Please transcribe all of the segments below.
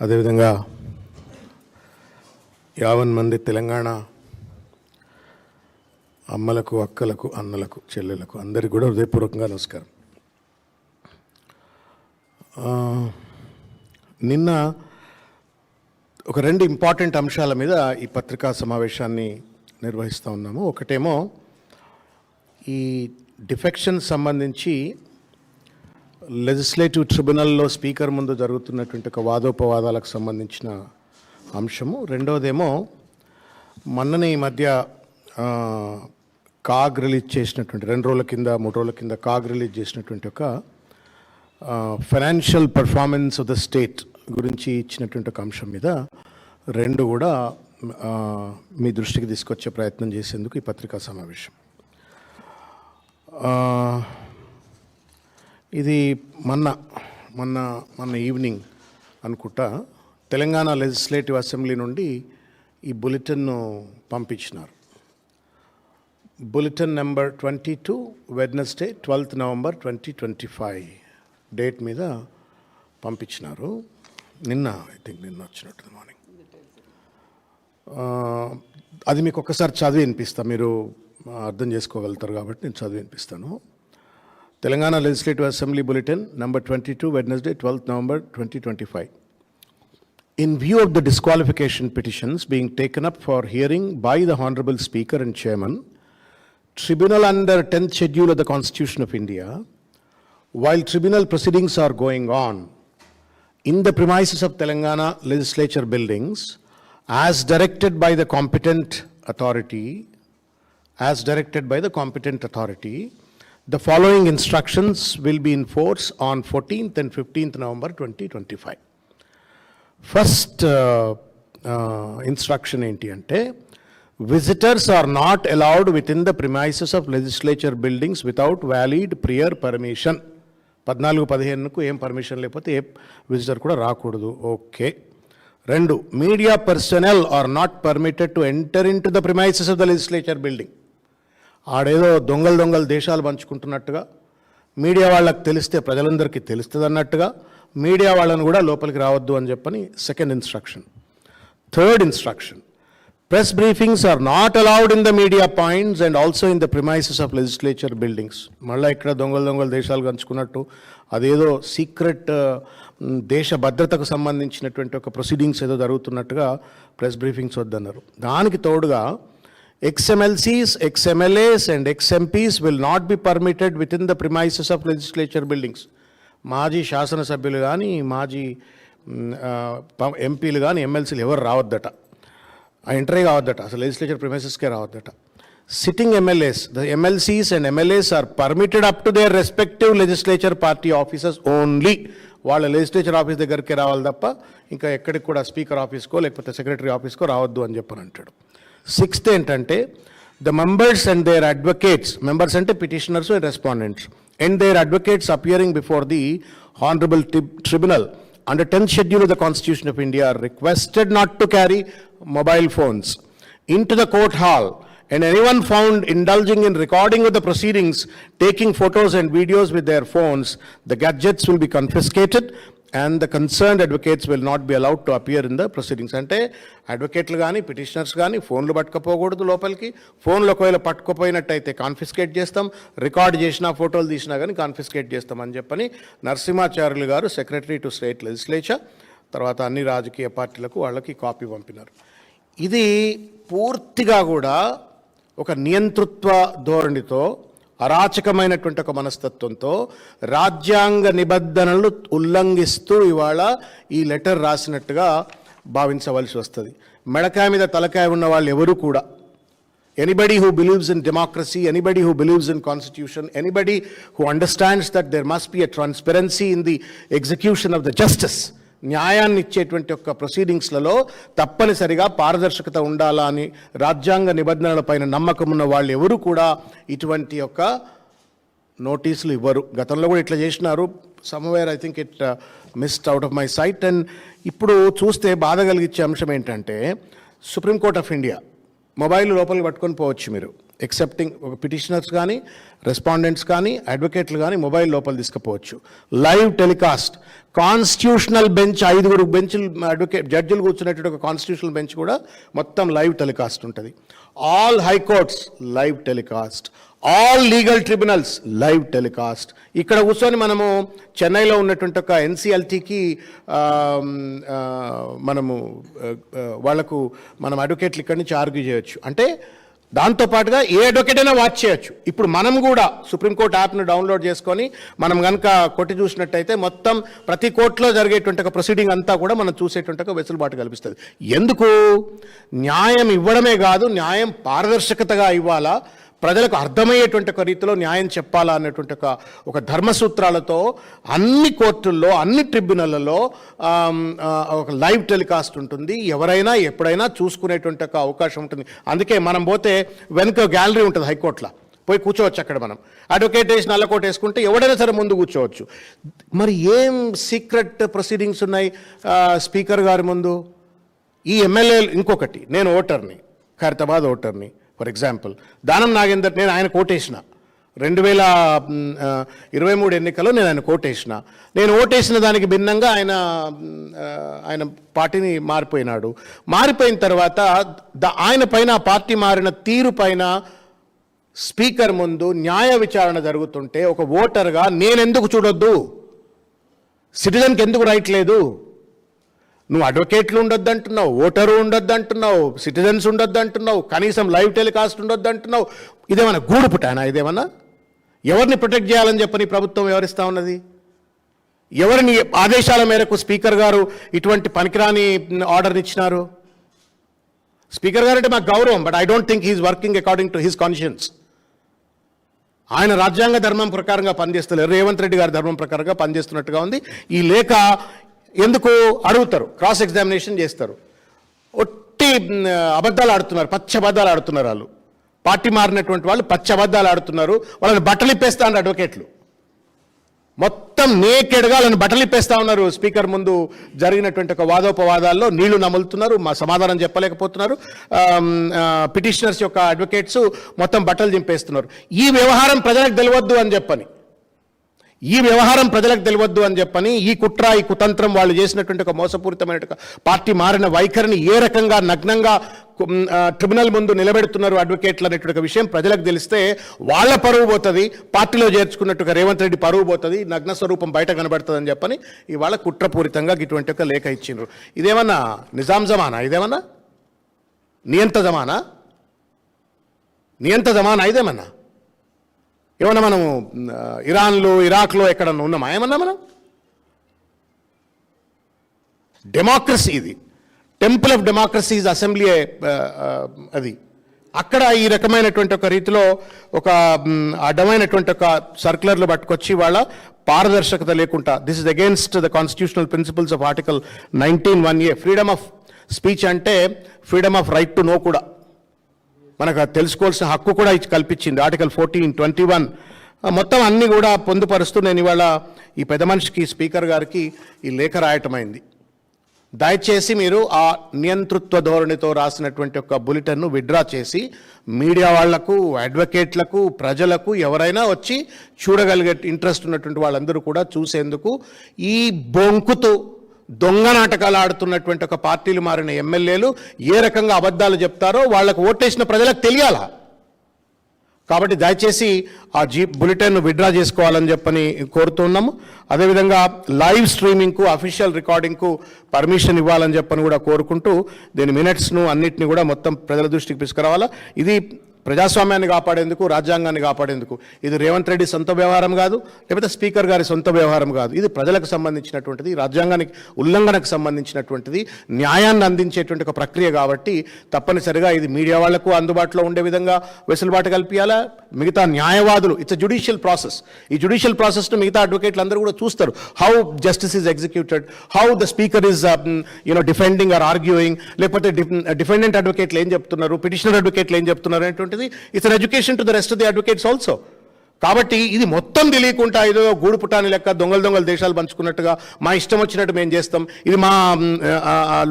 అదేవిధంగా యావన్ మంది తెలంగాణ అమ్మలకు అక్కలకు అన్నలకు చెల్లెలకు అందరికీ కూడా హృదయపూర్వకంగా నమస్కారం. నిన్న ఒక రెండు ఇంపార్టెంట్ అంశాల మీద ఈ పత్రికా సమావేశాన్ని నిర్వహిస్తూ ఉన్నాము. ఒకటేమో ఈ డిఫెక్షన్ సంబంధించి లెజిస్లేటివ్ ట్రిబ్యునల్లో స్పీకర్ ముందు జరుగుతున్నటువంటి ఒక వాదోపవాదాలకు సంబంధించిన అంశము. రెండవదేమో మొన్ననే ఈ మధ్య కాగ్ రిలీజ్ చేసినటువంటి రెండు రోజుల కింద మూడు రోజుల కింద కాగ్ రిలీజ్ చేసినటువంటి ఒక financial performance of the state గురించి ఇచ్చినటువంటి ఒక అంశం మీద రెండు కూడా మీ దృష్టికి తీసుకొచ్చే ప్రయత్నం చేసేందుకు ఈ పత్రికా సమావేశం. ఇది మొన్న మొన్న మొన్న ఈవినింగ్ అనుకుంటా. తెలంగాణ లెజిస్లేటివ్ అసెంబ్లీ నుండి ఈ బులెటిన్ను పంపించినారు. Bulletin number twenty two Wednesday twelfth November twenty twenty five date మీద పంపించినారు. నిన్న ఐ థింక్ నిన్న వచ్చినట్టు మార్నింగ్ అది మీకు ఒక్కసారి చదివి వినిపిస్తా. మీరు అర్థం చేసుకోగలుగుతారు కాబట్టి నేను చదివి వినిపిస్తాను. Telangana Legislative Assembly Bulletin number 22, Wednesday, 12th November 2025. In view of the disqualification petitions being taken up for hearing by the Honorable Speaker and Chairman, Tribunal under 10th Schedule of the Constitution of India, while tribunal proceedings are going on in the premises of Telangana legislature buildings, as directed by the competent authority, as directed by the competent authority, the following instructions will be in force on 14th and 15th November 2025. First instruction ఏంటి అంటే visitors are not allowed within the premises of legislature buildings without valid prior permission పద్నాలుగు పదిహేనుకు ఏం permission లేకపోతే ఏ visitor కూడా రాకూడదు. Okay. రెండు media personnel are not permitted to enter into the premises of the legislature building ఆడేదో దొంగలు దొంగలు దేశాలు పంచుకుంటున్నట్టుగా మీడియా వాళ్ళకి తెలిస్తే ప్రజలందరికీ తెలుస్తుంది అన్నట్టుగా మీడియా వాళ్ళని కూడా లోపలికి రావద్దు అని చెప్పని second instruction third instruction press briefings are not allowed in the media points and also in the premises of legislature buildings మళ్ళీ ఇక్కడ దొంగలు దొంగలు దేశాలు పంచుకున్నట్టు అదేదో సీక్రెట్ uh, దేశ భద్రతకు సంబంధించినటువంటి ఒక ప్రొసీడింగ్స్ ఏదో జరుగుతున్నట్టుగా ప్రెస్ బ్రీఫింగ్స్ వద్దన్నారు. దానికి తోడుగా XMLCs, XMLAs and XMPs will not be permitted within the premises of legislature buildings. మాజీ శాసనసభ్యులు కానీ మాజీ ఎంపీలు కానీ ఎమ్మెల్సీలు ఎవరు రావద్దట. ఎంట్రీ కావద్దట. అసలు లెజిస్లేచర్ ప్రిమైసెస్కే రావద్దట. Sitting MLAs the MLCs and MLAs are permitted up to their respective legislature party officers only వాళ్ళ లెజిస్లేచర్ ఆఫీస్ దగ్గరికి రావాలి తప్ప ఇంకా ఎక్కడికి కూడా స్పీకర్ ఆఫీస్కో లేకపోతే సెక్రటరీ ఆఫీస్కో రావద్దు అని చెప్పని అంటాడు. సిక్స్త్ ఏంటంటే the members and their advocates members అంటే petitioners and respondents and their advocates appearing before the honourable tribunal under tenth schedule of the constitution of India requested not to carry mobile phones into the court hall and anyone found indulging in recording of the proceedings, taking photos and videos with their phones, the gadgets will be confiscated and the concern advocates will not be allowed to appear in the proceedings అంటే అడ్వకేట్లు కానీ petitioners కానీ ఫోన్లు పట్టుకపోకూడదు లోపలికి. ఫోన్లు ఒకవేళ పట్టుకుపోయినట్టయితే confiscate చేస్తాం. Record చేసినా ఫోటోలు తీసినా కానీ కాన్ఫిస్కేట్ చేస్తామని చెప్పని నరసింహాచార్యులు గారు సెక్రటరీ టు స్టేట్ లెజిస్లేచర్ తర్వాత అన్ని రాజకీయ పార్టీలకు వాళ్ళకి కాపీ పంపినారు. ఇది పూర్తిగా కూడా ఒక నియంతృత్వ ధోరణితో అరాచకమైనటువంటి ఒక మనస్తత్వంతో రాజ్యాంగ నిబంధనలు ఉల్లంఘిస్తూ ఇవాళ ఈ లెటర్ రాసినట్టుగా భావించవలసి వస్తుంది. మెడకాయ మీద తలకాయ ఉన్న వాళ్ళు ఎవరు కూడా anybody who believes in democracy anybody who believes in constitution anybody who understands that there must be a transparency in the execution of the justice న్యాయాన్ని ఇచ్చేటువంటి యొక్క ప్రొసీడింగ్స్లలో తప్పనిసరిగా పారదర్శకత ఉండాలా అని రాజ్యాంగ నిబంధనలపైన నమ్మకం ఉన్న వాళ్ళు ఎవరు కూడా ఇటువంటి యొక్క నోటీసులు ఇవ్వరు. గతంలో కూడా ఇట్లా చేసినారు. Somewhere I think it missed out of my sight and ఇప్పుడు చూస్తే బాధ కలిగించే అంశం ఏంటంటే సుప్రీంకోర్ట్ ఆఫ్ ఇండియా మొబైల్ లోపలికి పట్టుకొని పోవచ్చు మీరు. ఎక్సెప్టింగ్ ఒక పిటిషనర్స్ కానీ రెస్పాండెంట్స్ కానీ అడ్వకేట్లు కానీ మొబైల్ లోపల తీసుకుపోవచ్చు. లైవ్ టెలికాస్ట్ కాన్స్టిట్యూషనల్ బెంచ్ ఐదుగురు బెంచ్లు అడ్వకేట్ జడ్జిలు కూర్చునేటువంటి ఒక కాన్స్టిట్యూషనల్ బెంచ్ కూడా మొత్తం లైవ్ టెలికాస్ట్ ఉంటుంది. All high courts live telecast all legal tribunals live telecast ఇక్కడ కూర్చొని మనము చెన్నైలో ఉన్నటువంటి ఒక ఎన్సిఎల్టీకి మనము వాళ్ళకు మనం అడ్వకేట్లు ఇక్కడి నుంచి ఆర్గ్యూ చేయొచ్చు. అంటే దాంతోపాటుగా ఏ అడ్వకేట్ వాచ్ చేయొచ్చు. ఇప్పుడు మనం కూడా సుప్రీంకోర్టు యాప్ను డౌన్లోడ్ చేసుకొని మనం కనుక కొట్టి చూసినట్టయితే మొత్తం ప్రతి కోర్టులో జరిగేటువంటి ఒక ప్రొసీడింగ్ అంతా కూడా మనం చూసేటువంటి ఒక వెసులుబాటు కల్పిస్తుంది. ఎందుకు? న్యాయం ఇవ్వడమే కాదు న్యాయం పారదర్శకతగా ఇవ్వాలా? ప్రజలకు అర్థమయ్యేటువంటి ఒక రీతిలో న్యాయం చెప్పాలా అన్నటువంటి ఒక ఒక ధర్మసూత్రాలతో అన్ని కోర్టుల్లో అన్ని ట్రిబ్యునల్లలో ఒక లైవ్ టెలికాస్ట్ ఉంటుంది. ఎవరైనా ఎప్పుడైనా చూసుకునేటువంటి ఒక అవకాశం ఉంటుంది. అందుకే మనం పోతే వెనుక గ్యాలరీ ఉంటుంది హైకోర్టులో. పోయి కూర్చోవచ్చు అక్కడ మనం. అడ్వకేట్ వేసి నల్లకోట వేసుకుంటే ఎవడైనా సరే ముందు కూర్చోవచ్చు. మరి ఏం సీక్రెట్ ప్రొసీడింగ్స్ ఉన్నాయి స్పీకర్ గారి ముందు? ఈ ఎమ్మెల్యేలు ఇంకొకటి. నేను ఓటర్ని ఖైరతాబాద్ ఓటర్ని. For example. దానం నాగేందర్ నేను ఆయన కోటేసిన. రెండు వేల ఇరవై మూడు ఎన్నికల్లో నేను ఆయన కోటేసిన. నేను ఓటేసిన దానికి భిన్నంగా ఆయన ఆయన పార్టీని మారిపోయినాడు. మారిపోయిన తర్వాత ద- ఆయన పైన పార్టీ మారిన తీరు పైన స్పీకర్ ముందు న్యాయ విచారణ జరుగుతుంటే ఒక ఓటర్గా నేనెందుకు చూడొద్దు? సిటిజన్కి ఎందుకు రైట్ లేదు? నువ్వు అడ్వకేట్లు ఉండొద్దు అంటున్నావు ఓటరు ఉండొద్దు అంటున్నావు సిటిజన్స్ ఉండొద్దు అంటున్నావు కనీసం లైవ్ టెలికాస్ట్ ఉండొద్దు అంటున్నావు ఇదేమన్నా గూడు పుట్టానా ఇదేమన్నా? ఎవరిని ప్రొటెక్ట్ చేయాలని చెప్పని ప్రభుత్వం వివరిస్తూ ఉన్నది? ఎవరిని ఆదేశాల మేరకు స్పీకర్ గారు ఇటువంటి పనికిరాని ఆర్డర్ని ఇచ్చినారు? స్పీకర్ గారు అంటే మాకు గౌరవం but I don't think he's working according to his conscience ఆయన రాజ్యాంగ ధర్మం ప్రకారంగా పనిచేస్తలేరు రేవంత్ రెడ్డి గారి ధర్మం ప్రకారంగా పనిచేస్తున్నట్టుగా ఉంది. ఈ లేఖ ఎందుకు అడుగుతారు? క్రాస్ ఎగ్జామినేషన్ చేస్తారు. ఒట్టి అబద్ధాలు ఆడుతున్నారు పచ్చ అబద్ధాలు ఆడుతున్నారు వాళ్ళు. పార్టీ మారినటువంటి వాళ్ళు పచ్చ అబద్ధాలు ఆడుతున్నారు. వాళ్ళని బట్టలు ఇప్పేస్తాను అడ్వకేట్లు. మొత్తం నేకెడ్గా వాళ్ళని బట్టలు ఇప్పేస్తా ఉన్నారు. స్పీకర్ ముందు జరిగినటువంటి ఒక వాదోపవాదాల్లో నీళ్ళు నములుతున్నారు. మా సమాధానం చెప్పలేకపోతున్నారు. పిటిషనర్స్ యొక్క అడ్వకేట్స్ మొత్తం బట్టలు చింపేస్తున్నారు ఈ వ్యవహారం ప్రజలకు తెలియవద్దు అని చెప్పని. ఈ వ్యవహారం ప్రజలకు తెలియవద్దు అని చెప్పని ఈ కుట్ర ఈ కుతంత్రం వాళ్ళు చేసినటువంటి ఒక మోసపూరితమైన పార్టీ మారిన వైఖరిని ఏ రకంగా నగ్నంగా ట్రిబ్యునల్ ముందు నిలబెడుతున్నారు అడ్వకేట్లు అనేటువంటి విషయం ప్రజలకు తెలిస్తే వాళ్ళ పరువు పోతుంది పార్టీలో చేర్చుకున్నట్టుగా రేవంత్ రెడ్డి పరువు పోతుంది నగ్న స్వరూపం బయట కనబడుతుంది అని చెప్పని ఇవాళ కుట్రపూరితంగా ఇటువంటి ఒక లేఖ ఇచ్చిండ్రు. ఇదేమన్నా నిజాం జమానా? ఇదేమన్నా? నియంత జమానా? నియంత జమానా ఇదేమన్నా? ఏమన్నా మనము ఇరాన్లో ఇరాక్లో ఎక్కడన్నా ఉన్నామా? ఏమన్నా మనం? డెమోక్రసీ ఇది. Temple of democracy is assembly అది. అక్కడ ఈ రకమైనటువంటి ఒక రీతిలో ఒక అడ్డమైనటువంటి ఒక సర్క్యులర్లు పట్టుకొచ్చి వాళ్ళ పారదర్శకత లేకుండా this is against the constitutional principles of article nineteen one A freedom of speech అంటే freedom of right to know కూడా. మనకు తెలుసుకోవాల్సిన హక్కు కూడా కల్పించింది. ఆర్టికల్ ఫోర్టీన్ ట్వంటీ వన్ మొత్తం అన్నీ కూడా పొందుపరుస్తూ నేను ఇవాళ ఈ పెద్ద మనిషికి స్పీకర్ గారికి ఈ లేఖ రాయటమైంది. దయచేసి మీరు ఆ నియంతృత్వ ధోరణితో రాసినటువంటి ఒక బులెటిన్ను విడ్రా చేసి మీడియా వాళ్ళకు అడ్వకేట్లకు ప్రజలకు ఎవరైనా వచ్చి చూడగలిగే ఇంట్రెస్ట్ ఉన్నటువంటి వాళ్ళందరూ కూడా చూసేందుకు ఈ బొంకుతూ దొంగ నాటకాలు ఆడుతున్నటువంటి ఒక పార్టీలు మారిన ఎమ్మెల్యేలు ఏ రకంగా అబద్ధాలు చెప్తారో వాళ్ళకు ఓటేసిన ప్రజలకు తెలియాలా? కాబట్టి దయచేసి ఆ జీప్ బులెటిన్ విడ్రా చేసుకోవాలని చెప్పని కోరుతున్నాము అదేవిధంగా లైవ్ స్ట్రీమింగ్కు అఫీషియల్ రికార్డింగ్కు పర్మిషన్ ఇవ్వాలని చెప్పని కూడా కోరుకుంటూ దీని మినిట్స్ను అన్నిటిని కూడా మొత్తం ప్రజల దృష్టికి తీసుకురావాలా? ఇది ప్రజాస్వామ్యాన్ని కాపాడేందుకు రాజ్యాంగాన్ని కాపాడేందుకు. ఇది రేవంత్ రెడ్డి సొంత వ్యవహారం కాదు లేకపోతే స్పీకర్ గారి సొంత వ్యవహారం కాదు. ఇది ప్రజలకు సంబంధించినటువంటిది రాజ్యాంగానికి ఉల్లంఘనకు సంబంధించినటువంటిది న్యాయాన్ని అందించేటువంటి ఒక ప్రక్రియ కాబట్టి తప్పనిసరిగా ఇది మీడియా వాళ్ళకు అందుబాటులో ఉండే విధంగా వెసులుబాటు కల్పించాలా మిగతా న్యాయవాదులు ఇట్స్ జుడిషియల్ ప్రాసెస్ ఈ జుడిషియల్ ప్రాసెస్ను మిగతా అడ్వకేట్లు అందరూ కూడా చూస్తారు. How justice is executed how the speaker is you know defending or arguing లేకపోతే డిఫెండెంట్ అడ్వకేట్లు ఏం చెప్తున్నారు పిటిషనర్ అడ్వకేట్లు ఏం చెప్తున్నారు అనేటువంటిది it's education to the rest of the advocates also కాబట్టి ఇది మొత్తం తెలియకుండా ఏదో గూడు పుటాని లెక్క దొంగలు దొంగలు దేశాలు పంచుకున్నట్టుగా మా ఇష్టం వచ్చినట్టు మేము చేస్తాం. ఇది మా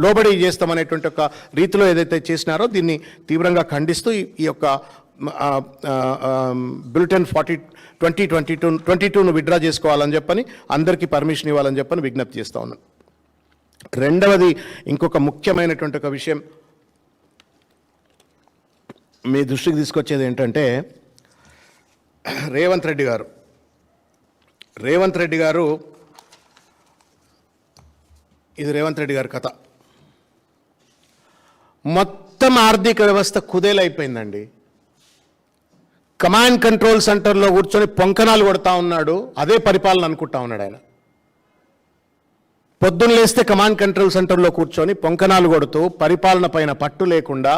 లోబడి చేస్తాం అనేటువంటి ఒక రీతిలో ఏదైతే చేసినారో దీన్ని తీవ్రంగా ఖండిస్తూ ఈ- యొక్క bulletin forty twenty twenty two twenty టూను withdraw చేసుకోవాలని చెప్పని అందరికీ పర్మిషన్ ఇవ్వాలని చెప్పని విజ్ఞప్తి చేస్తూ ఉన్నాను రెండవది ఇంకొక ముఖ్యమైనటువంటి ఒక విషయం. మీ దృష్టికి తీసుకొచ్చేది ఏంటంటే రేవంత్ రెడ్డి గారు. రేవంత్ రెడ్డి గారు ఇది రేవంత్ రెడ్డి గారి కథ. మొత్తం ఆర్థిక వ్యవస్థ కుదేలైపోయిందండి. కమాండ్ కంట్రోల్ సెంటర్లో కూర్చొని పొంకనాలు కొడతా ఉన్నాడు అదే పరిపాలన అనుకుంటా ఉన్నాడు ఆయన. పొద్దున్న లేస్తే కమాండ్ కంట్రోల్ సెంటర్లో కూర్చొని పొంకనాలు కొడుతూ పరిపాలన పైన పట్టు లేకుండా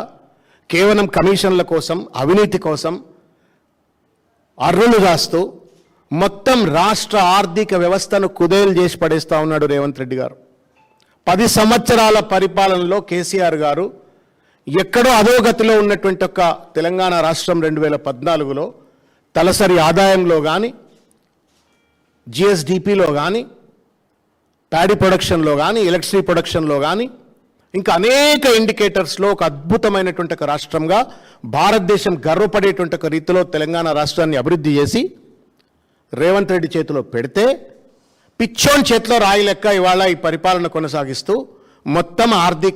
కేవలం కమిషన్ల కోసం అవినీతి కోసం అర్రులు రాస్తూ మొత్తం రాష్ట్ర ఆర్థిక వ్యవస్థను కుదేలు చేసి పడేస్తా ఉన్నాడు రేవంత్ రెడ్డి గారు. పది సంవత్సరాల పరిపాలనలో కేసీఆర్ గారు ఎక్కడో అధోగతిలో ఉన్నటువంటి ఒక తెలంగాణ రాష్ట్రం రెండు వేల పద్నాలుగులో తలసరి ఆదాయంలో కానీ జిఎస్డిపిలో కానీ ప్యాడీ ప్రొడక్షన్లో కానీ ఎలక్ట్రిసిటీ ప్రొడక్షన్లో కానీ ఇంకా అనేక ఇండికేటర్స్లో ఒక అద్భుతమైనటువంటి ఒక రాష్ట్రంగా భారతదేశం గర్వపడేటువంటి ఒక రీతిలో తెలంగాణ రాష్ట్రాన్ని అభివృద్ధి చేసి రేవంత్ రెడ్డి చేతిలో పెడితే పిచ్చోన్ చేతిలో రాయి లెక్క ఇవాళ ఈ పరిపాలన కొనసాగిస్తూ మొత్తం ఆర్థిక